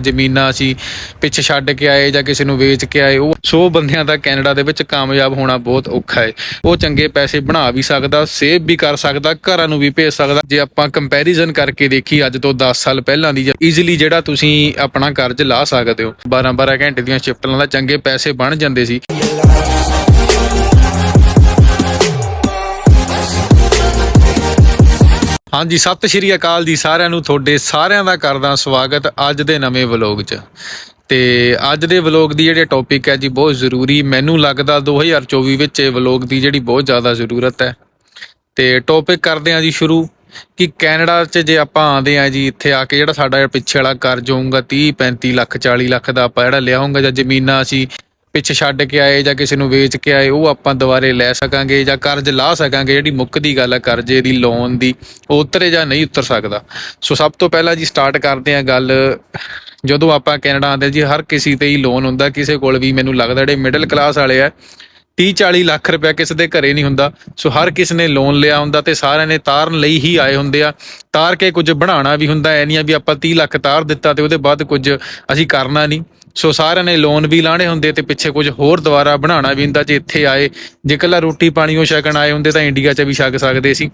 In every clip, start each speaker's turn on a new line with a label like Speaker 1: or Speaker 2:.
Speaker 1: ਜ਼ਮੀਨਾਂ ਅਸੀਂ ਪਿੱਛੇ ਛੱਡ ਕੇ ਆਏ ਜਾਂ ਕਿਸੇ ਨੂੰ ਵੇਚ ਕੇ ਆਏ, ਉਹ ਸੋ ਬੰਦਿਆਂ ਦਾ ਕੈਨੇਡਾ ਦੇ ਵਿੱਚ ਕਾਮਯਾਬ ਹੋਣਾ ਬਹੁਤ ਔਖਾ ਹੈ। ਉਹ ਚੰਗੇ ਪੈਸੇ ਬਣਾ ਵੀ ਸਕਦਾ, ਸੇਵ ਵੀ ਕਰ ਸਕਦਾ, ਘਰਾਂ ਨੂੰ ਵੀ ਭੇਜ ਸਕਦਾ। ਜੇ ਆਪਾਂ ਕੰਪੈਰੀਜ਼ਨ ਕਰਕੇ ਦੇਖੀ, ਅੱਜ ਤੋਂ 10 ਸਾਲ ਪਹਿਲਾਂ ਦੀ ਈਜ਼ੀਲੀ ਜਿਹੜਾ ਤੁਸੀਂ ਆਪਣਾ ਕਰਜ਼ ਲਾ ਸਕਦੇ ਹੋ। 12 12 ਘੰਟੇ ਦੀਆਂ ਸ਼ਿਫਟਾਂ ਦਾ ਚੰਗੇ ਪੈਸੇ ਬਣ ਜਾਂਦੇ ਸੀ। ਹਾਂਜੀ, ਸਤਿ ਸ਼੍ਰੀ ਅਕਾਲ ਜੀ ਸਾਰਿਆਂ ਨੂੰ, ਤੁਹਾਡੇ ਸਾਰਿਆਂ ਦਾ ਕਰਦਾ ਸਵਾਗਤ ਅੱਜ ਦੇ ਨਵੇਂ ਵਲੌਗ 'ਚ। ਤੇ ਅੱਜ ਦੇ ਵਲੌਗ ਦੀ ਜਿਹੜੇ ਟੌਪਿਕ ਹੈ ਜੀ, ਬਹੁਤ ਜ਼ਰੂਰੀ। ਮੈਨੂੰ ਲੱਗਦਾ 2024 ਵਿੱਚ ਇਹ ਵਲੌਗ ਦੀ ਜਿਹੜੀ ਬਹੁਤ ਜ਼ਿਆਦਾ ਜ਼ਰੂਰਤ ਹੈ। ਤੇ ਟੌਪਿਕ ਕਰਦੇ ਹਾਂ ਜੀ ਸ਼ੁਰੂ। ਕਿ ਕੈਨੇਡਾ 'ਚ ਜੇ ਆਪਾਂ ਆਉਂਦੇ ਆ ਜੀ, ਇੱਥੇ ਆ ਕੇ ਜਿਹੜਾ ਸਾਡਾ ਪਿੱਛੇ ਵਾਲਾ ਕਰਜ਼ ਹੋਊਗਾ 30 35 ਲੱਖ 40 ਲੱਖ ਦਾ ਆਪਾਂ ਜਿਹੜਾ ਲਿਆ ਹੋਊਗਾ ਜਾਂ ਜ਼ਮੀਨਾਂ ਅਸੀਂ ਪਿੱਛੇ ਛੱਡ ਕੇ ਆਏ ਜਾਂ ਕਿਸੇ ਨੂੰ ਵੇਚ ਕੇ ਆਏ, ਉਹ ਆਪਾਂ ਦੁਬਾਰੇ ਲੈ ਸਕਾਂਗੇ ਜਾਂ ਕਰਜ਼ ਲਾ ਸਕਾਂਗੇ, ਜਿਹੜੀ ਮੁੱਕਦੀ ਗੱਲ ਹੈ ਕਰਜ਼ੇ ਦੀ ਲੋਨ ਦੀ, ਉਹ ਉਤਰੇ ਜਾਂ ਨਹੀਂ ਉਤਰ ਸਕਦਾ। ਸੋ ਸਭ ਤੋਂ ਪਹਿਲਾਂ ਜੀ ਸਟਾਰਟ ਕਰਦੇ ਆ ਗੱਲ। ਜਦੋਂ ਆਪਾਂ ਕੈਨੇਡਾ ਆਉਂਦੇ ਜੀ, ਹਰ ਕਿਸੇ ਤੇ ਹੀ ਲੋਨ ਹੁੰਦਾ, ਕਿਸੇ ਕੋਲ ਵੀ ਮੈਨੂੰ ਲੱਗਦਾ ਜਿਹੜੇ ਮਿਡਲ ਕਲਾਸ ਵਾਲੇ ਆ 30 40 ਲੱਖ ਰੁਪਏ ਕਿਸੇ ਦੇ ਘਰੇ ਨਹੀਂ ਹੁੰਦਾ। ਸੋ ਹਰ ਕਿਸ ਨੇ ਲੋਨ ਲਿਆ ਹੁੰਦਾ ਤੇ ਸਾਰਿਆਂ ਨੇ ਤਾਰਨ ਲਈ ਹੀ ਆਏ ਹੁੰਦੇ ਆ। ਤਾਰ ਕੇ ਕੁਝ ਬਣਾਉਣਾ ਵੀ ਹੁੰਦਾ, ਐ ਨਹੀਂ ਆ ਵੀ ਆਪਾਂ 30 ਲੱਖ ਤਾਰ ਦਿੱਤਾ ਤੇ ਉਹਦੇ ਬਾਅਦ ਕੁਝ ਅਸੀਂ ਕਰਨਾ ਨਹੀਂ। ਸੋ ਸਾਰਿਆਂ ਨੇ ਲੋਨ ਵੀ ਲਾਣੇ ਹੁੰਦੇ ਤੇ ਪਿੱਛੇ ਕੁਝ ਹੋਰ ਦੁਬਾਰਾ ਬਣਾਉਣਾ ਵੀ ਹੁੰਦਾ। ਜੇ ਇੱਥੇ ਆਏ, ਜੇ ਇਕੱਲਾ ਰੋਟੀ ਪਾਣੀ ਉਹ ਛਕਣ ਆਏ ਹੁੰਦੇ ਤਾਂ ਇੰਡੀਆ 'ਚ ਵੀ ਛਕ ਸਕਦੇ ਸੀ।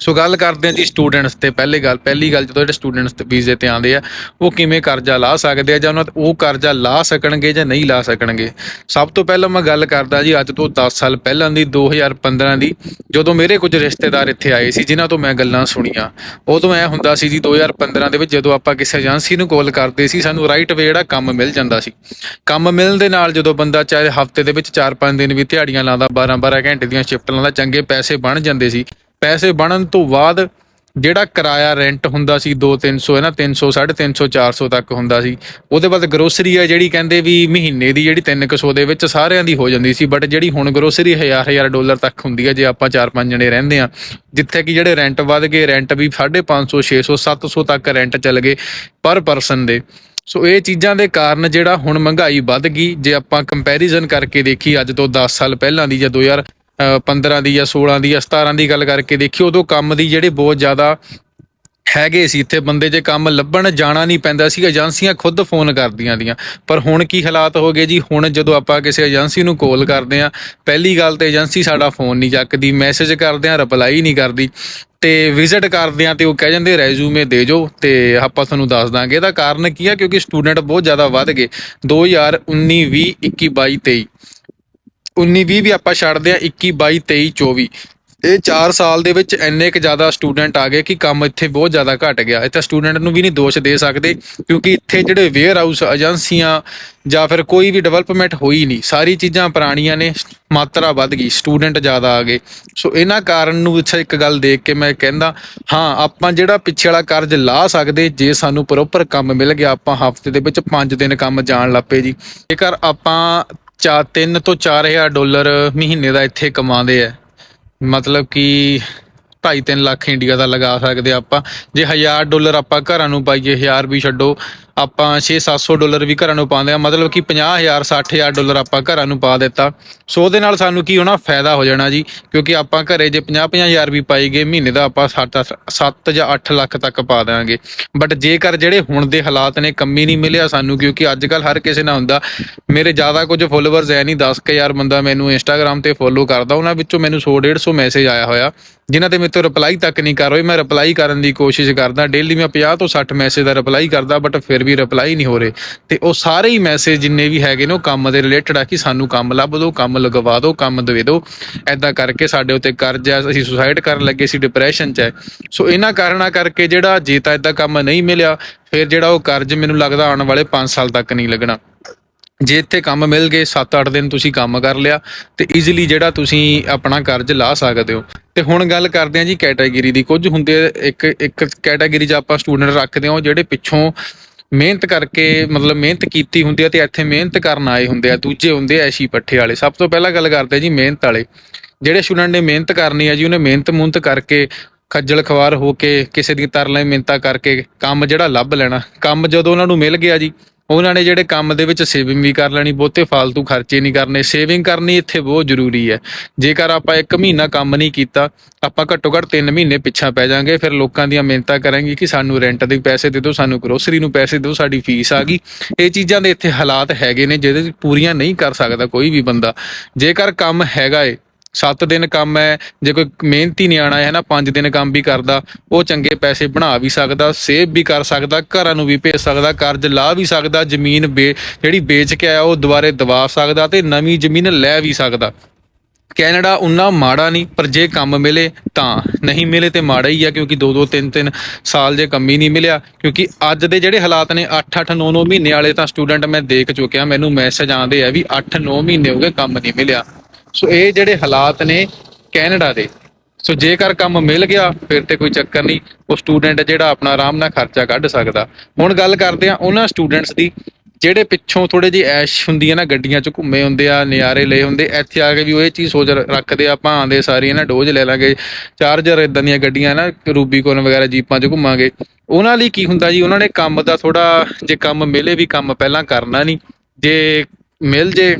Speaker 1: ਸੋ ਗੱਲ ਕਰਦੇ ਹਾਂ ਜੀ ਸਟੂਡੈਂਟਸ ਤੇ, ਪਹਿਲੇ ਗੱਲ, ਪਹਿਲੀ ਗੱਲ ਜਦੋਂ ਜਿਹੜੇ ਸਟੂਡੈਂਟਸ ਤੇ ਵੀਜ਼ੇ ਤੇ ਆਉਂਦੇ ਆ, ਉਹ ਕਿਵੇਂ ਕਰਜ਼ਾ ਲਾ ਸਕਦੇ ਆ ਜਾਂ ਉਹਨਾਂ ਉਹ ਕਰਜ਼ਾ ਲਾ ਸਕਣਗੇ ਜਾਂ ਨਹੀਂ ਲਾ ਸਕਣਗੇ? ਸਭ ਤੋਂ ਪਹਿਲਾਂ ਮੈਂ ਗੱਲ ਕਰਦਾ ਜੀ ਅੱਜ ਤੋਂ 10 ਸਾਲ ਪਹਿਲਾਂ ਦੀ 2015 ਦੀ, ਜਦੋਂ ਮੇਰੇ ਕੁਝ ਰਿਸ਼ਤੇਦਾਰ ਇੱਥੇ ਆਏ ਸੀ ਜਿਨ੍ਹਾਂ ਤੋਂ ਮੈਂ ਗੱਲਾਂ ਸੁਣੀਆਂ। ਉਦੋਂ ਐ ਹੁੰਦਾ ਸੀ ਜੀ 2015 ਦੇ ਵਿੱਚ ਜਦੋਂ ਆਪਾਂ ਕਿਸੇ ਏਜੰਸੀ ਨੂੰ ਕਾਲ ਕਰਦੇ ਸੀ, ਸਾਨੂੰ ਰਾਈਟ ਵੇ ਜਿਹੜਾ ਕੰਮ ਮਿਲ ਜਾਂਦਾ ਸੀ। ਕੰਮ ਮਿਲਣ ਦੇ ਨਾਲ ਜਦੋਂ ਬੰਦਾ ਚਾਹੇ ਹਫ਼ਤੇ ਦੇ ਵਿੱਚ 4-5 ਦਿਨ ਵੀ ਦਿਹਾੜੀਆਂ ਲਾਉਂਦਾ 12-12 ਘੰਟੇ ਦੀਆਂ ਸ਼ਿਫਟ ਲਾਉਂਦਾ, ਚੰਗੇ ਪੈਸੇ ਬਣ ਜਾਂਦੇ ਸੀ। ਪੈਸੇ ਬਣਨ ਤੋਂ ਬਾਅਦ ਜਿਹੜਾ ਕਿਰਾਇਆ ਰੈਂਟ ਹੁੰਦਾ ਸੀ 2-300 ਹੈ ਨਾ 300 350 400 ਤੱਕ ਹੁੰਦਾ ਸੀ। ਉਹਦੇ ਬਾਅਦ ਗਰੋਸਰੀ ਹੈ ਜਿਹੜੀ ਕਹਿੰਦੇ ਵੀ ਮਹੀਨੇ ਦੀ ਜਿਹੜੀ 300 ਦੇ ਵਿੱਚ ਸਾਰਿਆਂ ਦੀ ਹੋ ਜਾਂਦੀ ਸੀ ਬਟ ਜਿਹੜੀ ਹੁਣ ਗਰੋਸਰੀ 1000 1000 ਡਾਲਰ ਤੱਕ ਹੁੰਦੀ ਹੈ ਜੇ ਆਪਾਂ 4-5 ਜਣੇ ਰਹਿੰਦੇ ਆ ਜਿੱਥੇ ਕਿ ਜਿਹੜੇ ਰੈਂਟ ਵੱਧ ਗਏ ਰੈਂਟ ਵੀ 550 600 700 ਤੱਕ ਰੈਂਟ ਚੱਲ ਗਏ ਪਰ ਪਰਸਨ ਦੇ। ਸੋ ਇਹ ਚੀਜ਼ਾਂ ਦੇ ਕਾਰਨ ਜਿਹੜਾ ਹੁਣ ਮਹਿੰਗਾਈ ਵੱਧ ਗਈ ਜੇ ਆਪਾਂ ਕੰਪੈਰੀਜ਼ਨ ਕਰਕੇ ਦੇਖੀ ਅੱਜ ਤੋਂ 10 ਸਾਲ ਪਹਿਲਾਂ ਦੀ ਜਾਂ 2000 ਅ, 15 ਦੀ ਜਾਂ 16 ਦੀ ਜਾਂ 17 ਦੀ ਗੱਲ ਕਰਕੇ ਦੇਖੀ, ਉਦੋਂ ਕੰਮ ਦੀ ਜਿਹੜੇ ਬਹੁਤ ਜ਼ਿਆਦਾ ਹੈਗੇ ਸੀ, ਇੱਥੇ ਬੰਦੇ ਜੇ ਕੰਮ ਲੱਭਣ ਜਾਣਾ ਨਹੀਂ ਪੈਂਦਾ ਸੀ, ਏਜੰਸੀਆਂ ਖੁਦ ਫੋਨ ਕਰਦੀਆਂ ਦੀਆਂ। ਪਰ ਹੁਣ ਕੀ ਹਾਲਾਤ ਹੋ ਗਏ ਜੀ? ਹੁਣ ਜਦੋਂ ਆਪਾਂ ਕਿਸੇ ਏਜੰਸੀ ਨੂੰ ਕਾਲ ਕਰਦੇ ਆ ਪਹਿਲੀ ਗੱਲ ਤੇ ਏਜੰਸੀ ਸਾਡਾ ਫੋਨ ਨਹੀਂ ਚੱਕਦੀ, ਮੈਸੇਜ ਕਰਦੇ ਆ ਰਿਪਲਾਈ ਨਹੀਂ ਕਰਦੀ। ਤੇ ਵਿਜ਼ਿਟ ਕਰਦੇ ਆ ਤੇ ਉਹ ਕਹਿ ਜਾਂਦੇ ਰੈਜ਼ੂਮੇ ਦੇ ਜੋ ਤੇ ਆਪਾਂ ਤੁਹਾਨੂੰ ਦੱਸ ਦਾਂਗੇ। ਇਹਦਾ ਕਾਰਨ ਕੀ ਆ? ਕਿਉਂਕਿ ਸਟੂਡੈਂਟ ਬਹੁਤ ਜ਼ਿਆਦਾ ਵੱਧ ਗਏ। 2019 20 21 22 23 19 20 ਵੀ ਆਪਾਂ ਛੱਡਦੇ ਆ 21 22 23 24 ਇਹ 4 ਸਾਲ ਦੇ ਵਿੱਚ ਇੰਨੇ ਕੁ ਜ਼ਿਆਦਾ ਸਟੂਡੈਂਟ ਆ ਗਏ ਕਿ ਕੰਮ ਇੱਥੇ ਬਹੁਤ ਜ਼ਿਆਦਾ ਘਟ ਗਿਆ। ਇੱਥੇ ਸਟੂਡੈਂਟ ਨੂੰ ਵੀ ਨਹੀਂ ਦੋਸ਼ ਦੇ ਸਕਦੇ, ਕਿਉਂਕਿ ਇੱਥੇ ਜਿਹੜੇ ਵੇਅਰ ਹਾਊਸ ਏਜੰਸੀਆਂ ਜਾਂ ਫਿਰ ਕੋਈ ਵੀ ਡਿਵੈਲਪਮੈਂਟ ਹੋਈ ਨਹੀਂ। ਸਾਰੀ ਚੀਜ਼ਾਂ ਪੁਰਾਣੀਆਂ ਨੇ, ਮਾਤਰਾ ਵੱਧ ਗਈ ਸਟੂਡੈਂਟ ਜ਼ਿਆਦਾ ਆ ਗਏ। ਸੋ ਇਹਨਾਂ ਕਾਰਨ ਨੂੰ ਅੱਛਾ ਇੱਕ ਗੱਲ ਦੇਖ ਕੇ ਮੈਂ ਕਹਿੰਦਾ, ਹਾਂ, ਆਪਾਂ ਜਿਹੜਾ ਪਿੱਛੇ ਵਾਲਾ ਕਰਜ਼ ਲਾ ਸਕਦੇ, ਜੇ ਸਾਨੂੰ ਪ੍ਰੋਪਰ ਕੰਮ ਮਿਲ ਗਿਆ, ਆਪਾਂ ਹਫ਼ਤੇ ਦੇ ਵਿੱਚ 5 ਦਿਨ ਕੰਮ ਜਾਣ ਲੱਪੇ ਜੀ। ਜੇਕਰ ਆਪਾਂ ਚਾ 3 ਤੋਂ 4000 ਡਾਲਰ ਮਹੀਨੇ ਦਾ ਇੱਥੇ ਕਮਾਉਂਦੇ ਆ। ਮਤਲਬ ਕਿ 2.5-3 ਲੱਖ ਇੰਡੀਆ ਦਾ ਲਗਾ ਸਕਦੇ ਆਪਾਂ। ਜੇ 1000 ਡਾਲਰ ਆਪਾਂ ਘਰਾਂ ਨੂੰ ਪਾਈਏ 1000 ਵੀ ਛੱਡੋ। ਆਪਾਂ 6-700 ਡਾਲਰ ਵੀ ਘਰਾਂ ਨੂੰ ਪਾਉਂਦੇ ਆ ਮਤਲਬ ਕਿ 50000 60000 ਡਾਲਰ ਆਪਾਂ ਘਰਾਂ ਨੂੰ ਪਾ ਦਿੱਤਾ। ਸੋ ਉਹਦੇ ਨਾਲ ਸਾਨੂੰ ਕੀ ਹੋਣਾ? ਫਾਇਦਾ ਹੋ ਜਾਣਾ ਜੀ। ਕਿਉਂਕਿ ਆਪਾਂ ਘਰੇ ਜੇ 50-50000 ਵੀ ਪਾਈ ਗਏ, ਮਹੀਨੇ ਦਾ ਆਪਾਂ 7 ਜਾਂ 8 ਲੱਖ ਤੱਕ ਪਾ ਦਾਂਗੇ ਬਟ ਜੇਕਰ ਜਿਹੜੇ ਹੁਣ ਦੇ ਹਾਲਾਤ ਨੇ, ਕੰਮੀ ਨਹੀਂ ਮਿਲਿਆ ਸਾਨੂੰ, ਕਿਉਂਕਿ ਅੱਜ ਕੱਲ ਹਰ ਕਿਸੇ ਨਾਲ ਹੁੰਦਾ। ਮੇਰੇ ਜ਼ਿਆਦਾ ਕੁਝ ਫੋਲੋਵਰਸ ਹੈ ਨਹੀਂ 10000 ਬੰਦਾ ਮੈਨੂੰ ਇੰਸਟਾਗ੍ਰam ਤੇ ਫੋਲੋ ਕਰਦਾ। ਉਹਨਾਂ ਵਿੱਚੋਂ ਮੈਨੂੰ 100 150 ਮੈਸੇਜ ਆਇਆ ਹੋਇਆ। ਜਿਨ੍ਹਾਂ ਤੇ ਮੇਰੇ ਤੋਂ ਰਿਪਲਾਈ ਤੱਕ ਨਹੀਂ ਕਰ ਰਹੇ ਮੈਂ ਰਿਪਲਾਈ ਕਰਨ ਦੀ ਕੋਸ਼ਿਸ਼ ਕਰਦਾ। ਡੇਲੀ ਮੈਂ 50 ਤੋਂ 60 ਮੈਸੇਜ ਦਾ ਰਿਪਲਾਈ ਕਰਦਾ ਬਟ ਫਿਰ ਵੀ ਰਿਪਲਾਈ ਨਹੀਂ ਹੋ ਰਹੇ। ਤੇ ਉਹ ਸਾਰੇ ਹੀ ਮੈਸੇਜ ਜਿੰਨੇ ਵੀ ਹੈਗੇ ਨੇ, ਉਹ ਕੰਮ ਦੇ ਰਿਲੇਟਡ ਆ ਕਿ ਸਾਨੂੰ ਕੰਮ ਲੱਭ ਦਿਓ ਕੰਮ ਲਗਵਾ ਦਿਓ ਕੰਮ ਦੇ। ਦਿਓ ਐਦਾਂ ਕਰਕੇ ਸਾਡੇ ਉੱਤੇ ਕਰਜ਼ ਹੈ ਅਸੀਂ ਸੁਸਾਈਡ ਕਰਨ ਲੱਗੇ ਸੀ ਡਿਪਰੈਸ਼ਨ 'ਚ ਹੈ। ਸੋ ਇਹਨਾਂ ਕਾਰਨਾਂ ਕਰਕੇ ਜਿਹੜਾ ਜੇ ਤਾਂ ਐਦਾਂ ਕੰਮ ਨਹੀਂ ਮਿਲਿਆ, ਫਿਰ ਜਿਹੜਾ ਉਹ ਕਰਜ਼ ਮੈਨੂੰ ਲੱਗਦਾ ਆਉਣ ਵਾਲੇ 5 ਸਾਲ ਤੱਕ ਨਹੀਂ ਲੱਗਣਾ। ਜੇ ਇੱਥੇ ਕੰਮ ਮਿਲ ਗਏ 7-8 ਦਿਨ ਤੁਸੀਂ ਕੰਮ ਕਰ ਲਿਆ, ਤੇ ਈਜ਼ੀਲੀ ਜਿਹੜਾ ਤੁਸੀਂ ਆਪਣਾ ਕਰਜ਼ ਲਾ ਸਕਦੇ ਹੋ। ਤੇ ਹੁਣ ਗੱਲ ਕਰਦੇ ਹਾਂ ਜੀ ਕੈਟਾਗਰੀ ਦੀ। ਕੁਝ ਹੁੰਦੇ ਇੱਕ ਇੱਕ ਕੈਟਾਗਰੀ 'ਚ ਆਪਾਂ ਸਟੂਡੈਂਟ ਰੱਖਦੇ ਹਾਂ ਜਿਹੜੇ ਪਿੱਛੋਂ ਮਿਹਨਤ ਕਰਕੇ, ਮਤਲਬ ਮਿਹਨਤ ਕੀਤੀ ਹੁੰਦੀ ਹੈ ਤੇ ਇੱਥੇ ਮਿਹਨਤ ਕਰਨ ਆਏ ਹੁੰਦੇ ਆ, ਦੂਜੇ ਹੁੰਦੇ ਆ ਐਸ਼ੀ ਪੱਠੇ ਵਾਲੇ। ਸਭ ਤੋਂ ਪਹਿਲਾਂ ਗੱਲ ਕਰਦੇ ਜੀ ਮਿਹਨਤ ਵਾਲੇ। ਜਿਹੜੇ ਸਟੂਡੈਂਟ ਨੇ ਮਿਹਨਤ ਕਰਨੀ ਹੈ ਜੀ, ਉਹਨੇ ਮਿਹਨਤ ਮੁਹਨਤ ਕਰਕੇ ਖੱਜਲ ਖਵਾਰ ਹੋ ਕੇ, ਕਿਸੇ ਦੀ ਤਰਲੇ ਮਿਹਨਤਾਂ ਕਰਕੇ ਕੰਮ ਜਿਹੜਾ ਲੱਭ ਲੈਣਾ। ਕੰਮ ਜਦੋਂ ਉਹਨਾਂ ਨੂੰ ਮਿਲ ਗਿਆ ਜੀ ਉਹਨਾਂ ਨੇ ਜਿਹੜੇ ਕੰਮ ਦੇ ਵਿੱਚ ਸੇਵਿੰਗ ਵੀ ਕਰ ਲੈਣੀ, ਬਹੁਤੇ ਫालतू ਖਰਚੇ ਨਹੀਂ ਕਰਨੇ ਸੇਵਿੰਗ ਕਰਨੀ ਇੱਥੇ ਬਹੁਤ ਜ਼ਰੂਰੀ ਹੈ। ਜੇਕਰ ਆਪਾਂ ਇੱਕ ਮਹੀਨਾ ਕੰਮ ਨਹੀਂ ਕੀਤਾ, ਆਪਾਂ ਘੱਟੋ ਘੱਟ 3 ਮਹੀਨੇ ਪਿੱਛਾ ਪੈ ਜਾਾਂਗੇ, ਫਿਰ ਲੋਕਾਂ ਦੀਆਂ ਮਿਹਨਤਾਂ ਕਰਾਂਗੇ ਕਿ ਸਾਨੂੰ ਰੈਂਟ ਦੇ ਪੈਸੇ ਦੇ ਦਿਓ, ਸਾਨੂੰ ਗਰੋਸਰੀ ਨੂੰ ਪੈਸੇ ਦਿਓ, ਸਾਡੀ ਫੀਸ ਆ ਗਈ। ਇਹ ਚੀਜ਼ਾਂ ਦੇ ਇੱਥੇ ਹਾਲਾਤ ਹੈਗੇ ਨੇ, ਜਿਹਦੇ ਪੂਰੀਆਂ ਨਹੀਂ ਕਰ ਸਕਦਾ ਕੋਈ ਵੀ ਬੰਦਾ। ਜੇਕਰ ਕੰਮ ਹੈਗਾ ਏ 7 ਦਿਨ ਕੰਮ ਹੈ, ਜੇ ਕੋਈ ਮਿਹਨਤੀ ਨਿਆਣਾ ਹੈ ਨਾ 5 ਦਿਨ ਕੰਮ ਵੀ ਕਰਦਾ, ਉਹ ਚੰਗੇ ਪੈਸੇ ਬਣਾ ਵੀ ਸਕਦਾ, ਸੇਵ ਵੀ ਕਰ ਸਕਦਾ, ਘਰਾਂ ਨੂੰ ਵੀ ਭੇਜ ਸਕਦਾ, ਕਰਜ਼ ਲਾ ਵੀ ਸਕਦਾ, ਜ਼ਮੀਨ ਵੇ- ਜਿਹੜੀ ਵੇਚ ਕੇ ਆਇਆ, ਉਹ ਦੁਬਾਰੇ ਦਵਾ ਸਕਦਾ ਤੇ ਨਵੀਂ ਜ਼ਮੀਨ ਲੈ ਵੀ ਸਕਦਾ। ਕੈਨੇਡਾ ਉਨਾ ਮਾੜਾ ਨਹੀਂ, ਪਰ ਜੇ ਕੰਮ ਮਿਲੇ ਤਾਂ। ਨਹੀਂ ਮਿਲੇ ਤੇ ਮਾੜਾ ਹੀ ਆ, ਕਿਉਂਕਿ 2-2 3-3 ਸਾਲ ਜੇ ਕੰਮ ਹੀ ਨਹੀਂ ਮਿਲਿਆ, ਕਿਉਂਕਿ ਅੱਜ ਦੇ ਜਿਹੜੇ ਹਾਲਾਤ ਨੇ 8-8 9-9 ਮਹੀਨੇ ਵਾਲੇ ਤਾਂ ਸਟੂਡੈਂਟ ਮੈਂ ਦੇਖ ਚੁੱਕਿਆ, ਮੈਨੂੰ ਮੈਸੇਜ ਆਉਂਦੇ ਆ ਵੀ 8-9 ਮਹੀਨੇ ਹੋ ਗਏ ਕੰਮ ਨਹੀਂ ਮਿਲਿਆ। ਸੋ ਇਹ ਜਿਹੜੇ ਹਾਲਾਤ ਨੇ ਕੈਨੇਡਾ ਦੇ। ਸੋ ਜੇਕਰ ਕੰਮ ਮਿਲ ਗਿਆ, ਫਿਰ ਤੇ ਕੋਈ ਚੱਕਰ ਨਹੀਂ, ਉਹ ਸਟੂਡੈਂਟ ਜਿਹੜਾ ਆਪਣਾ ਆਰਾਮ ਨਾਲ ਖਰਚਾ ਕੱਢ ਸਕਦਾ। ਹੁਣ ਗੱਲ ਕਰਦੇ ਆ ਉਹਨਾਂ ਸਟੂਡੈਂਟਸ ਦੀ, ਜਿਹੜੇ ਪਿੱਛੋਂ ਥੋੜੇ ਜਿਹੀ ਐਸ਼ ਹੁੰਦੀ ਹੈ ਨਾ ਗੱਡੀਆਂ 'ਚ ਘੁੰਮੇ ਹੁੰਦੇ ਆ ਨਿਆਰੇ ਲਏ ਹੁੰਦੇ, ਇੱਥੇ ਆ ਕੇ ਵੀ ਉਹ ਇਹ ਚੀਜ਼ ਸੋਚ ਰੱਖਦੇ ਆ ਭਾਂ ਦੇ ਸਾਰੀ ਨਾ ਡੋਜ਼ ਲੈ ਲਾਂਗੇ, ਚਾਰਜਰ ਇਦਾਂ ਦੀਆਂ ਗੱਡੀਆਂ ਨਾ ਰੂਬੀਕੋਨ ਵਗੈਰਾ ਜੀਪਾਂ 'ਚ ਘੁੰਮਾਂਗੇ। ਉਹਨਾਂ ਲਈ ਕੀ ਹੁੰਦਾ ਜੀ, ਉਹਨਾਂ ਨੇ ਕੰਮ ਦਾ ਥੋੜਾ ਜੇ ਕੰਮ ਮਿਲੇ ਵੀ ਕੰਮ ਪਹਿਲਾਂ ਕਰਨਾ ਨਹੀਂ, ਜੇ ਮਿਲ ਜੇ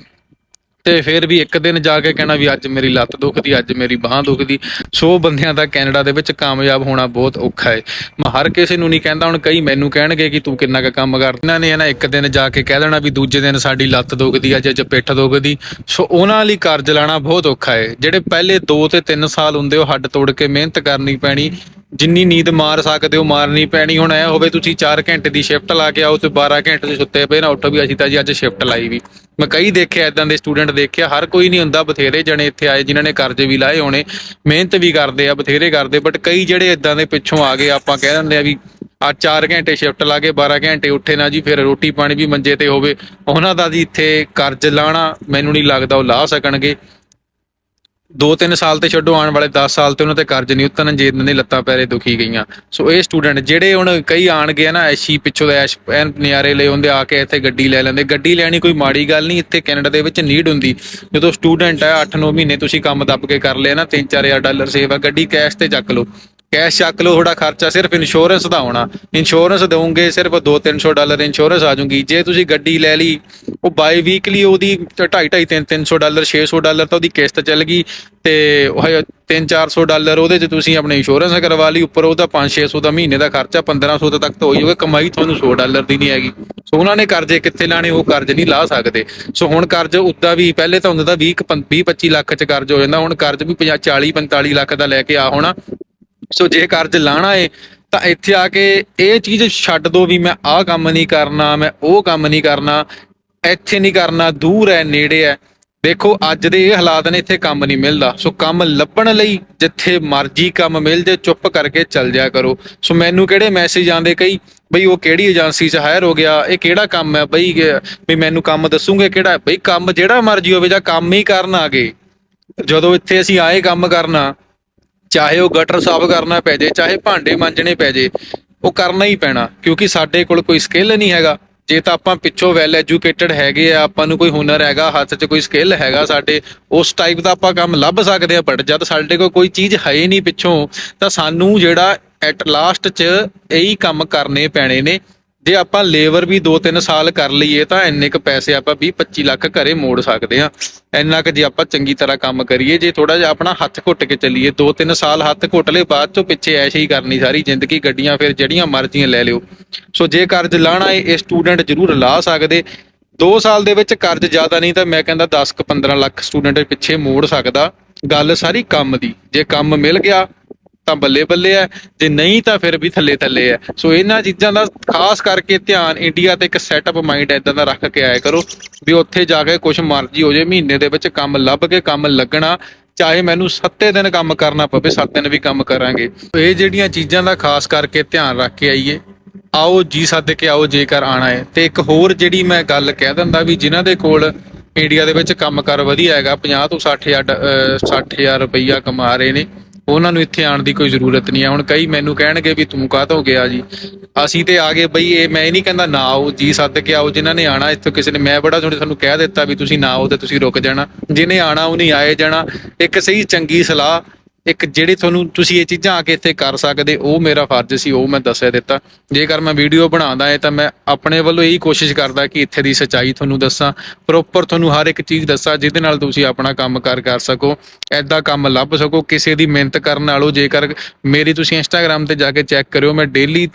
Speaker 1: ਤੇ ਫਿਰ ਵੀ ਇੱਕ ਦਿਨ ਜਾ ਕੇ ਕਹਿਣਾ ਵੀ ਅੱਜ ਮੇਰੀ ਲੱਤ ਦੁਖਦੀ, ਅੱਜ ਮੇਰੀ ਬਾਹ ਦੁਖਦੀ। ਸੋ ਬੰਦਿਆਂ ਦਾ ਕੈਨੇਡਾ ਦੇ ਵਿੱਚ ਕਾਮਯਾਬ ਹੋਣਾ ਬਹੁਤ ਔਖਾ ਹੈ ਮੈਂ ਹਰ ਕਿਸੇ ਨੂੰ ਨਹੀਂ ਕਹਿੰਦਾ, ਹੁਣ ਕਈ ਮੈਨੂੰ ਕਹਿਣਗੇ ਕਿ ਤੂੰ ਕਿੰਨਾ ਕੁ ਕੰਮ ਕਰਦਾ ਇਹਨਾਂ ਨੇ ਨਾ ਇੱਕ ਦਿਨ ਜਾ ਕੇ ਕਹਿ ਦੇਣਾ ਵੀ ਦੂਜੇ ਦਿਨ ਸਾਡੀ ਲੱਤ ਦੁਖਦੀ ਅੱਜ ਅੱਜ ਪਿੱਠ ਦੁਖਦੀ। ਸੋ ਉਹਨਾਂ ਲਈ ਕਰਜ਼ ਲਾਣਾ ਬਹੁਤ ਔਖਾ ਹੈ ਜਿਹੜੇ ਪਹਿਲੇ 2 ਤੇ 3 ਸਾਲ ਹੁੰਦੇ, ਉਹ ਹੱਡ ਤੋੜ ਕੇ ਮਿਹਨਤ ਕਰਨੀ ਪੈਣੀ। ਜਿੰਨੀ ਨੀਂਦ ਮਾਰ ਸਕਦੇ ਹੋ, ਮਾਰਨੀ ਪੈਣੀ। ਹੁਣ ਐ ਹੋਵੇ ਤੁਸੀਂ 4 ਘੰਟੇ ਦੀ ਸ਼ਿਫਟ ਲਾ ਕੇ ਆਓ ਤੇ 12 ਘੰਟੇ ਦੇ ਸੁੱਤੇ ਪਏ ਨਾ, ਉੱਠੋ ਵੀ ਅਸੀਂ ਤਾਂ ਜੀ ਅੱਜ ਸ਼ਿਫਟ ਲਾਈ ਵੀ। ਮੈਂ ਕਈ ਦੇਖਿਆ ਇਦਾਂ ਦੇ ਸਟੂਡੈਂਟ ਦੇਖਿਆ, ਹਰ ਕੋਈ ਨਹੀਂ ਹੁੰਦਾ, ਬਥੇਰੇ ਜਣੇ ਇੱਥੇ ਆਏ ਜਿਨ੍ਹਾਂ ਨੇ ਕਰਜ਼ੇ ਵੀ ਲਾਏ ਹੋਣੇ, ਮਿਹਨਤ ਵੀ ਕਰਦੇ ਆ, ਬਥੇਰੇ ਕਰਦੇ ਬਟ ਕਈ ਜਿਹੜੇ ਇਦਾਂ ਦੇ ਪਿੱਛੋਂ ਆ ਗਏ, ਆਪਾਂ ਕਹਿ ਦਿੰਦੇ ਆ ਵੀ ਆ 4 ਘੰਟੇ ਸ਼ਿਫਟ ਲਾ ਕੇ 12 ਘੰਟੇ ਉੱਠੇ ਨਾ ਜੀ, ਫਿਰ ਰੋਟੀ ਪਾਣੀ ਵੀ ਮੰਜੇ ਤੇ ਹੋਵੇ, ਉਹਨਾਂ ਦਾ ਜੀ ਇੱਥੇ ਕਰਜ਼ ਲਾਣਾ ਮੈਨੂੰ ਨਹੀਂ ਲੱਗਦਾ, ਉਹ ਲਾ ਸਕਣਗੇ। 2-3 ਸਾਲ ਤੇ ਛੱਡੋ, ਆਉਣ ਵਾਲੇ 10 ਸਾਲ ਤੇ ਉਹਨਾਂ ਤੇ ਕਰਜ਼ ਨਹੀਂ ਉਤਰਨ ਜੇ ਇਹਨਾਂ ਦੇ ਲੱਤਾਂ ਪੈਰੇ ਦੁਖੀ ਗਈਆਂ। ਸੋ ਇਹ ਸਟੂਡੈਂਟ ਜਿਹੜੇ ਹੁਣ ਕਈ ਆਣਗੇ ਆ ਨਾ, ਐਸ਼ੀ ਪਿੱਛੋਂ ਦਾ ਐਸ਼, ਐਨ ਨਿਆਰੇ ਲਈ ਹੁੰਦੇ, ਆ ਕੇ ਇੱਥੇ ਗੱਡੀ ਲੈ ਲੈਂਦੇ। ਗੱਡੀ ਲੈਣੀ ਕੋਈ ਮਾੜੀ ਗੱਲ ਨਹੀਂ, ਇੱਥੇ ਕੈਨੇਡਾ ਦੇ ਵਿੱਚ ਨੀਡ ਹੁੰਦੀ। ਜਦੋਂ ਸਟੂਡੈਂਟ ਆ 8-9 ਮਹੀਨੇ ਤੁਸੀਂ ਕੰਮ ਦੱਬ ਕੇ ਕਰ ਲਿਆ ਨਾ 3-4000 ਡਾਲਰ ਸੇਵ ਆ, ਗੱਡੀ ਕੈਸ਼ ਤੇ ਚੱਕ ਲਓ। ਕੈਸ਼ ਚੱਕ ਲਓ, ਤੁਹਾਡਾ ਖਰਚਾ ਸਿਰਫ ਇੰਸ਼ੋਰੈਂਸ ਦਾ ਹੋਣਾ। ਇੰਸ਼ੋਰੈਂਸ ਦਵੋਗੇ ਸਿਰਫ 2-300 ਡਾਲਰ ਇੰਸ਼ੋਰੈਂਸ ਆ ਜੂਗੀ ਜੇ ਤੁਸੀਂ ਗੱਡੀ ਲੈ ਲਈ, ਉਹ ਬਾਈ ਵੀਕਲੀ ਉਹਦੀ 2.5 300 ਡਾਲਰ 600 ਡਾਲਰ ਤਾਂ ਉਹਦੀ ਕਿਸ਼ਤ ਚੱਲ ਗਈ। ਤੇ ਉਹ 3-400 ਡਾਲਰ, ਉਹਦੇ 'ਚ ਤੁਸੀਂ ਆਪਣੇ ਇੰਸ਼ੋਰੈਂਸ ਕਰਵਾ ਲਈ। ਉੱਪਰ ਉਹਦਾ 5-600 ਦਾ ਮਹੀਨੇ ਦਾ ਖਰਚਾ 1500 ਤੱਕ ਤਾਂ ਹੋਈ ਜਾਊਗਾ ਕਮਾਈ ਤੁਹਾਨੂੰ 100 ਡਾਲਰ ਦੀ ਨਹੀਂ ਹੈਗੀ। ਸੋ ਉਹਨਾਂ ਨੇ ਕਰਜ਼ੇ ਕਿੱਥੇ ਲਾਣੇ, ਉਹ ਕਰਜ਼ ਨਹੀਂ ਲਾ ਸਕਦੇ। ਸੋ ਹੁਣ ਕਰਜ਼ ਉੱਦਾਂ ਵੀ, ਪਹਿਲੇ ਤਾਂ ਹੁੰਦਾ ਤਾਂ 20 20-25 ਲੱਖ 'ਚ ਕਰਜ਼ ਹੋ ਜਾਂਦਾ, ਹੁਣ ਕਰਜ਼ ਵੀ 50 40-45 ਲੱਖ ਦਾ ਲੈ ਕੇ ਆ ਹੋਣਾ। ਸੋ ਜੇ ਕਰਜ਼ ਲਾਣਾ ਏ, ਤਾਂ ਇੱਥੇ ਆ ਕੇ ਇਹ ਚੀਜ਼ ਛੱਡ ਦੋ ਵੀ ਮੈਂ ਆਹ ਕੰਮ ਨਹੀਂ ਕਰਨਾ, ਮੈਂ ਉਹ ਕੰਮ ਨਹੀਂ ਕਰਨਾ, ਇੱਥੇ ਨਹੀਂ ਕਰਨਾ, ਦੂਰ ਹੈ, ਨੇੜੇ ਹੈ। ਦੇਖੋ, ਅੱਜ ਦੇ ਇਹ ਹਾਲਾਤ ਨੇ, ਇੱਥੇ ਕੰਮ ਨਹੀਂ ਮਿਲਦਾ। ਸੋ ਕੰਮ ਲੱਭਣ ਲਈ ਜਿੱਥੇ ਮਰਜ਼ੀ ਕੰਮ ਮਿਲ ਜੇ, ਚੁੱਪ ਕਰਕੇ ਚੱਲ ਜਾਇਆ ਕਰੋ। ਸੋ ਮੈਨੂੰ ਕਿਹੜੇ ਮੈਸੇਜ ਆਉਂਦੇ ਕਈ? ਬਈ ਉਹ ਕਿਹੜੀ ਏਜੰਸੀ 'ਚ ਹਾਇਰ ਹੋ ਗਿਆ? ਇਹ ਕਿਹੜਾ ਕੰਮ ਹੈ? ਬਈ ਵੀ ਮੈਨੂੰ ਕੰਮ ਦੱਸੂਗੇ ਕਿਹੜਾ? ਬਈ ਕੰਮ ਜਿਹੜਾ ਮਰਜ਼ੀ ਹੋਵੇ ਜਾਂ ਕੰਮ ਹੀ ਕਰਨ ਆ ਗਏ ਜਦੋਂ ਇੱਥੇ ਅਸੀਂ ਆਏ ਕੰਮ ਕਰਨਾ ਚਾਹੇ ਉਹ ਗਟਰ ਸਾਫ਼ ਕਰਨਾ ਪੈ ਜੇ, ਚਾਹੇ ਭਾਂਡੇ ਮਾਂਜਣੇ ਪੈ ਜੇ, ਉਹ ਕਰਨਾ ਹੀ ਪੈਣਾ, ਕਿਉਂਕਿ ਸਾਡੇ ਕੋਲ ਕੋਈ ਸਕਿੱਲ ਨਹੀਂ ਹੈਗਾ। ਜੇ ਤਾਂ ਆਪਾਂ ਪਿੱਛੋਂ ਵੈਲ ਐਜੂਕੇਟਡ ਹੈਗੇ ਆ, ਆਪਾਂ ਨੂੰ ਕੋਈ ਹੁਨਰ ਹੈਗਾ, ਹੱਥ 'ਚ ਕੋਈ ਸਕਿੱਲ ਹੈਗਾ ਸਾਡੇ, ਉਸ ਟਾਈਪ ਦਾ ਆਪਾਂ ਕੰਮ ਲੱਭ ਸਕਦੇ ਆ ਬਟ ਜਦ ਸਾਡੇ ਕੋਲ ਕੋਈ ਚੀਜ਼ ਹੈ ਨਹੀਂ ਪਿੱਛੋਂ, ਤਾਂ ਸਾਨੂੰ ਜਿਹੜਾ ਐਟ ਲਾਸਟ 'ਚ ਇਹੀ ਕੰਮ ਕਰਨੇ ਪੈਣੇ ਨੇ। ਜੇ ਆਪਾਂ ਲੇਬਰ ਵੀ 2-3 ਸਾਲ ਕਰ ਲਈਏ ਤਾਂ ਇੰਨੇ ਕ ਪੈਸੇ ਆਪਾਂ 20-25 ਲੱਖ ਘਰੇ ਮੋੜ ਸਕਦੇ ਆ ਇੰਨਾ ਕ ਜੇ ਆਪਾਂ ਚੰਗੀ ਤਰ੍ਹਾਂ ਕੰਮ ਕਰੀਏ, ਜੇ ਥੋੜਾ ਜਿਹਾ ਆਪਣਾ ਹੱਥ ਘੁੱਟ ਕੇ ਚੱਲੀਏ 2-3 ਸਾਲ ਹੱਥ ਘੁੱਟ ਲਏ, ਬਾਅਦ ਚੋਂ ਪਿੱਛੇ ਐਸ਼ ਹੀ ਕਰਨੀ ਸਾਰੀ ਜ਼ਿੰਦਗੀ, ਗੱਡੀਆਂ ਫਿਰ ਜਿਹੜੀਆਂ ਮਰਜ਼ੀਆਂ ਲੈ ਲਿਓ। ਸੋ ਜੇ ਕਰਜ਼ ਲਾਣਾ ਏ ਇਹ ਸਟੂਡੈਂਟ ਜ਼ਰੂਰ ਲਾ ਸਕਦੇ। 2 ਸਾਲ ਦੇ ਵਿੱਚ ਕਰਜ਼ ਜ਼ਿਆਦਾ ਨਹੀਂ ਤਾਂ ਮੈਂ ਕਹਿੰਦਾ 10 ਕ 15 ਲੱਖ ਸਟੂਡੈਂਟ ਪਿੱਛੇ ਮੋੜ ਸਕਦਾ। ਗੱਲ ਸਾਰੀ ਕੰਮ ਦੀ। ਜੇ ਕੰਮ ਮਿਲ ਗਿਆ ਤਾਂ ਬੱਲੇ ਬੱਲੇ ਹੈ, ਜੇ ਨਹੀਂ ਤਾਂ ਫਿਰ ਵੀ ਥੱਲੇ ਥੱਲੇ ਹੈ। ਸੋ ਇਹਨਾਂ ਚੀਜ਼ਾਂ ਦਾ ਖਾਸ ਕਰਕੇ ਧਿਆਨ ਇੰਡੀਆ ਤੇ ਇੱਕ ਸੈਟਅਪ ਮਾਈਂਡ ਐਦਾਂ ਦਾ ਰੱਖ ਕੇ ਆਇਆ ਕਰੋ ਵੀ ਉੱਥੇ ਜਾ ਕੇ ਕੁਝ ਮਰਜ਼ੀ ਹੋ ਜੇ, ਮਹੀਨੇ ਦੇ ਵਿੱਚ ਕੰਮ ਲੱਭ ਕੇ ਕੰਮ ਲੱਗਣਾ, ਚਾਹੇ ਮੈਨੂੰ 7 ਦਿਨ ਕੰਮ ਕਰਨਾ ਪਵੇ 7 ਦਿਨ ਵੀ ਕੰਮ ਕਰਾਂਗੇ। ਇਹ ਜਿਹੜੀਆਂ ਚੀਜ਼ਾਂ ਦਾ ਖਾਸ ਕਰਕੇ ਧਿਆਨ ਰੱਖ ਕੇ ਆਈਏ, ਆਓ ਜੀ ਸੱਦ ਕੇ ਆਓ ਜੇਕਰ ਆਣਾ ਹੈ। ਤੇ ਇੱਕ ਹੋਰ ਜਿਹੜੀ ਮੈਂ ਗੱਲ ਕਹਿ ਦਿੰਦਾ ਵੀ ਜਿਨ੍ਹਾਂ ਦੇ ਕੋਲ ਇੰਡੀਆ ਦੇ ਵਿੱਚ ਕੰਮਕਾਰ ਵਧੀਆ ਹੈਗਾ 50 ਤੋਂ 60 ਹਜ਼ਾਰ ਡ- ਅਹ 60 ਹਜ਼ਾਰ ਰੁਪਈਆ ਕਮਾ ਰਹੇ ਨੇ ਉਹਨਾਂ ਨੂੰ ਇੱਥੇ ਆਉਣ ਦੀ ਕੋਈ ਜ਼ਰੂਰਤ ਨਹੀਂ ਹੈ ਹੁਣ ਕਈ ਮੈਨੂੰ ਕਹਿਣਗੇ ਵੀ ਤੂੰ ਕਾਹਤੋਂ ਗਿਆ ਜੀ? ਅਸੀਂ ਤੇ ਆ ਗਏ ਬਈ, ਇਹ ਮੈਂ ਇਹ ਨਹੀਂ ਕਹਿੰਦਾ ਨਾ ਆਓ, ਜੀ ਸੱਦ ਕੇ ਆਓ, ਜਿਨ੍ਹਾਂ ਨੇ ਆਣਾ ਇੱਥੋਂ ਕਿਸੇ ਨੇ ਮੈਂ ਬੜਾ ਤੁਹਾਨੂੰ ਕਹਿ ਦਿੱਤਾ ਵੀ ਤੁਸੀਂ ਨਾ ਆਓ ਤੇ ਤੁਸੀਂ ਰੁਕ ਜਾਣਾ। ਜਿਹਨੇ ਆਣਾ ਉਹਨੇ ਆਏ ਜਾਣਾ। ਇੱਕ ਸਹੀ ਚੰਗੀ ਸਲਾਹ ਇੱਕ ਜਿਹੜੇ ਤੁਹਾਨੂੰ ਤੁਸੀਂ ਇਹ ਚੀਜ਼ਾਂ ਆ ਕੇ ਇੱਥੇ ਕਰ ਸਕਦੇ, ਉਹ ਮੇਰਾ ਫਰਜ਼ ਸੀ, ਉਹ ਮੈਂ ਦੱਸਿਆ ਦਿੱਤਾ। ਜੇਕਰ ਮੈਂ ਵੀਡੀਓ ਬਣਾਉਂਦਾ ਹੈ ਤਾਂ ਮੈਂ ਆਪਣੇ ਵੱਲੋਂ ਇਹੀ ਕੋਸ਼ਿਸ਼ ਕਰਦਾ ਕਿ ਇੱਥੇ ਦੀ ਸੱਚਾਈ ਤੁਹਾਨੂੰ ਦੱਸਾਂ, ਪ੍ਰੋਪਰ ਤੁਹਾਨੂੰ ਹਰ ਇੱਕ ਚੀਜ਼ ਦੱਸਾਂ, ਜਿਹਦੇ ਨਾਲ ਤੁਸੀਂ ਆਪਣਾ ਕੰਮ ਕਾਰ, ਕਰ ਸਕੋ, ਐਦਾਂ ਕੰਮ ਲੱਭ ਸਕੋ, ਕਿਸੇ ਦੀ ਮਿਹਨਤ ਕਰਨ ਨਾਲੋਂ ਜੇਕਰ ਮੇਰੀ ਤੁਸੀਂ ਇੰਸਟਾਗ੍ਰam ਤੇ ਜਾ ਕੇ ਚੈੱਕ ਕਰਿਓ, ਮੈਂ ਡੇਲੀ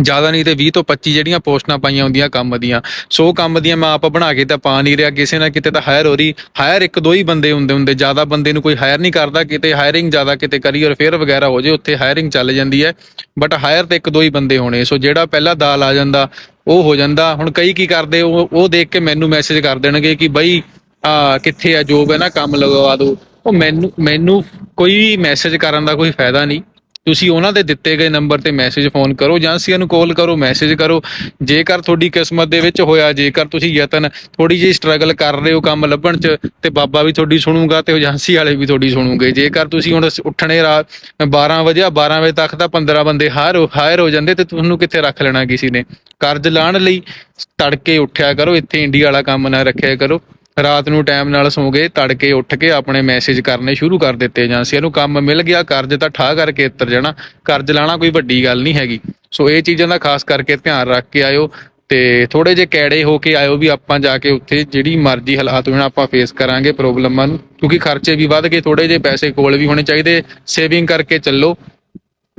Speaker 1: ਜ਼ਿਆਦਾ ਨਹੀਂ ਤੇ 20 ਤੋਂ 25 ਜਿਹੜੀਆਂ ਪੋਸਟਾਂ ਪਾਈਆਂ ਹੁੰਦੀਆਂ ਕੰਮ ਦੀਆਂ, ਸੋ ਕੰਮ ਦੀਆਂ ਮੈਂ ਆਪ ਬਣਾ ਕੇ ਤਾਂ ਪਾ ਨਹੀਂ ਰਿਹਾ, ਕਿਸੇ ਨਾ ਕਿਤੇ ਤਾਂ ਹਾਇਰ ਹੋ ਰਹੀ ਹਾਇਰ ਇੱਕ ਦੋ ਹੀ ਬੰਦੇ ਹੁੰਦੇ ਹੁੰਦੇ, ਜ਼ਿਆਦਾ ਬੰਦੇ ਨੂੰ ਕੋਈ ਹਾਇਰ ਨਹੀਂ ਕਰਦਾ, ਕਿਤੇ ਹਾਇਰਿੰਗ ਜ਼ਿਆਦਾ ਕਿਤੇ ਕਰੀਅਰ ਫੇਅਰ ਵਗੈਰਾ ਹੋ ਜੇ, ਉੱਥੇ ਹਾਇਰਿੰਗ ਚੱਲ ਜਾਂਦੀ ਹੈ ਬਟ ਹਾਇਰ ਤੇ ਇੱਕ ਦੋ ਹੀ ਬੰਦੇ ਹੋਣੇ, ਸੋ ਜਿਹੜਾ ਪਹਿਲਾ ਦਾਲ ਆ ਜਾਂਦਾ, ਉਹ ਹੋ ਜਾਂਦਾ, ਹੁਣ ਕਈ ਕੀ ਕਰਦੇ, ਉਹ ਉਹ ਦੇਖ ਕੇ ਮੈਨੂੰ ਮੈਸੇਜ ਕਰ ਦੇਣਗੇ ਕਿ ਬਈ, ਆ ਕਿੱਥੇ ਆ ਜੋਬ ਹੈ ਨਾ, ਕੰਮ ਲਗਵਾ ਦਿਓ, ਉਹ ਮੈਨੂੰ ਮੈਨੂੰ ਕੋਈ ਮੈਸੇਜ ਕਰਨ ਦਾ ਕੋਈ ਫਾਇਦਾ ਨਹੀਂ। ਤੁਸੀਂ ਉਹਨਾਂ ਦੇ ਦਿੱਤੇ ਗਏ ਨੰਬਰ ਤੇ ਮੈਸੇਜ ਫੋਨ ਕਰੋ ਏਜੰਸੀਆਂ ਨੂੰ ਕਾਲ ਕਰੋ ਮੈਸੇਜ ਕਰੋ। ਜੇਕਰ ਤੁਹਾਡੀ ਕਿਸਮਤ ਦੇ ਵਿੱਚ ਹੋਇਆ, ਜੇਕਰ ਤੁਸੀਂ ਯਤਨ ਥੋੜੀ ਜਿਹੀ ਸਟਰਗਲ ਕਰ ਰਹੇ ਹੋ ਕੰਮ ਲੱਭਣ 'ਚ, ਤੇ ਬਾਬਾ ਵੀ ਤੁਹਾਡੀ ਸੁਣੂਗਾ ਤੇ ਏਜੰਸੀ ਵਾਲੇ ਵੀ ਤੁਹਾਡੀ ਸੁਣੂਗੇ। ਜੇਕਰ ਤੁਸੀਂ ਹੁਣ ਉੱਠਣੇ ਰਾਤ 12 ਵਜੇ 12 ਵਜੇ ਤੱਕ ਤਾਂ 15 ਬੰਦੇ ਹਾਇਰ ਹੋ- ਹਾਇਰ ਹੋ ਜਾਂਦੇ ਤੇ ਤੁਹਾਨੂੰ ਕਿੱਥੇ ਰੱਖ ਲੈਣਾ ਕਿਸੇ ਨੇ? ਕਰਜ਼ ਲਾਣ ਲਈ ਤੜਕੇ ਉੱਠਿਆ ਕਰੋ, ਇੱਥੇ ਇੰਡੀਆ ਵਾਲਾ ਕੰਮ ਨਾ ਰੱਖਿਆ ਕਰੋ। ਰਾਤ ਨੂੰ ਟਾਈਮ ਨਾਲ ਸੌਂ ਗਏ, ਤੜਕੇ ਉੱਠ ਕੇ ਆਪਣੇ ਮੈਸੇਜ ਕਰਨੇ ਸ਼ੁਰੂ ਕਰ ਦਿੱਤੇ ਏਜੰਸੀਆਂ ਨੂੰ, ਕੰਮ ਮਿਲ ਗਿਆ, ਕਰਜ਼ ਤਾਂ ਠਾ ਕਰਕੇ ਉੱਤਰ ਜਾਣਾ, ਕਰਜ਼ ਲਾਣਾ ਕੋਈ ਵੱਡੀ ਗੱਲ ਨਹੀਂ ਹੈਗੀ। ਸੋ ਇਹ ਚੀਜ਼ਾਂ ਦਾ ਖਾਸ ਕਰਕੇ ਧਿਆਨ ਰੱਖ ਕੇ ਆਇਓ ਤੇ ਥੋੜੇ ਜੇ ਕੈੜੇ ਹੋ ਕੇ ਆਇਓ ਵੀ ਆਪਾਂ ਜਾ ਕੇ ਉੱਥੇ ਜਿਹੜੀ ਮਰਜ਼ੀ ਹਾਲਾਤ ਹੋਣ ਆਪਾਂ ਫੇਸ ਕਰਾਂਗੇ ਪ੍ਰੋਬਲਮਾਂ ਨੂੰ, ਕਿਉਂਕਿ ਖਰਚੇ ਵੀ ਵੱਧ ਗਏ ਥੋੜੇ ਜੇ ਪੈਸੇ ਕੋਲ ਵੀ ਹੋਣੇ ਚਾਹੀਦੇ ਸੇਵਿੰਗ ਕਰਕੇ ਚੱਲੋ।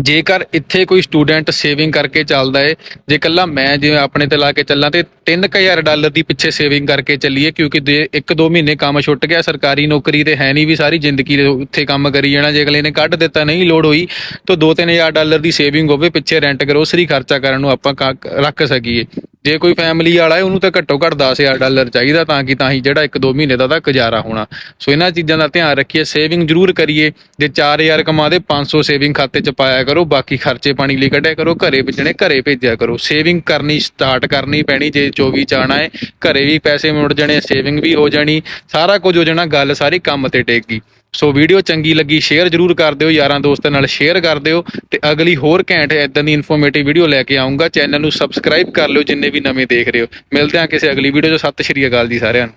Speaker 1: ਜੇਕਰ ਇੱਥੇ ਕੋਈ ਸਟੂਡੈਂਟ ਸੇਵਿੰਗ ਕਰਕੇ ਚੱਲਦਾ ਏ, ਜੇ ਕੱਲਾ ਮੈਂ ਜਿਵੇਂ ਆਪਣੇ ਤੇ ਲਾ ਕੇ ਚੱਲਾਂ ਤੇ 3000 ਡਾਲਰ ਦੀ ਪਿੱਛੇ ਸੇਵਿੰਗ ਕਰਕੇ ਚੱਲੀਏ, ਕਿਉਂਕਿ ਦੇ 1-2 ਮਹੀਨੇ ਕੰਮ ਛੁੱਟ ਗਿਆ, ਸਰਕਾਰੀ ਨੌਕਰੀ ਤੇ ਹੈ ਨਹੀਂ ਵੀ ਸਾਰੀ ਜ਼ਿੰਦਗੀ ਦੇ ਉੱਥੇ ਕੰਮ ਕਰੀ ਜਾਣਾ, ਜੇ ਅਗਲੇ ਨੇ ਕੱਢ ਦਿੱਤਾ ਨਹੀਂ ਲੋੜ ਹੋਈ, ਤਾਂ 2-3000 ਡਾਲਰ ਦੀ ਸੇਵਿੰਗ ਹੋਵੇ, ਪਿੱਛੇ ਰੈਂਟ ਗਰੋਸਰੀ ਖਰਚਾ ਕਰਨ ਨੂੰ ਆਪਾਂ ਕ- ਰੱਖ ਸਕੀਏ। ਜੇ ਕੋਈ ਫੈਮਿਲੀ ਵਾਲਾ ਹੈ ਉਹਨੂੰ ਤਾਂ ਘੱਟੋ ਘੱਟ 10000 ਡਾਲਰ ਚਾਹੀਦਾ, ਤਾਂ ਕਿ ਤਾਂ ਹੀ ਜਿਹੜਾ 1-2 ਮਹੀਨੇ ਦਾ ਤਾਂ ਗੁਜ਼ਾਰਾ ਹੋਣਾ। ਸੋ ਇਹਨਾਂ ਚੀਜ਼ਾਂ ਦਾ ਧਿਆਨ ਰੱਖੀਏ ਸੇਵਿੰਗ ਜ਼ਰੂਰ ਕਰੀਏ, ਜੇ 4000 ਕਮਾਦੇ 500 ਸੇਵਿੰਗ ਖਾਤੇ 'ਚ ਪਾਇਆ ਕਰੋ, ਬਾਕੀ ਖਰਚੇ ਪਾਣੀ ਲਈ ਕੱਢਿਆ ਕਰੋ, ਘਰੇ ਭੇਜਣੇ ਘਰੇ ਭੇਜਿਆ ਕਰੋ। ਸੇਵਿੰਗ ਕਰਨੀ ਸਟਾਰਟ ਕਰਨੀ ਪੈਣੀ, ਜੇ 24 ਚ ਆਉਣਾ ਹੈ, ਘਰੇ ਵੀ ਪੈਸੇ ਮੁੜ ਜਾਣੇ ਸੇਵਿੰਗ ਵੀ ਹੋ ਜਾਣੀ, ਸਾਰਾ ਕੁਝ ਹੋ ਜਾਣਾ, ਗੱਲ ਸਾਰੀ ਕੰਮ ਤੇ ਟੇਕ ਗਈ ਸੋ ਵੀਡੀਓ ਚੰਗੀ ਲੱਗੀ ਸ਼ੇਅਰ ਜਰੂਰ ਕਰ ਦਿਓ, ਯਾਰਾਂ ਦੋਸਤਾਂ ਨਾਲ ਸ਼ੇਅਰ ਕਰ ਦਿਓ, ਤੇ ਅਗਲੀ ਹੋਰ ਘੈਂਟ ਇਦਾਂ ਦੀ ਇਨਫੋਰਮੇਟਿਵ ਵੀਡੀਓ ਲੈ ਕੇ ਆਉਂਗਾ ਚੈਨਲ ਨੂੰ ਸਬਸਕ੍ਰਾਈਬ ਕਰ ਲਿਓ, ਜਿੰਨੇ ਵੀ ਨਵੇਂ ਦੇਖ ਰਹੇ ਹੋ। ਮਿਲਦੇ ਹਾਂ ਕਿਸੇ ਅਗਲੀ ਵੀਡੀਓ 'ਚ। ਸਤਿ ਸ਼੍ਰੀ ਅਕਾਲ ਜੀ ਸਾਰਿਆਂ ਨੂੰ।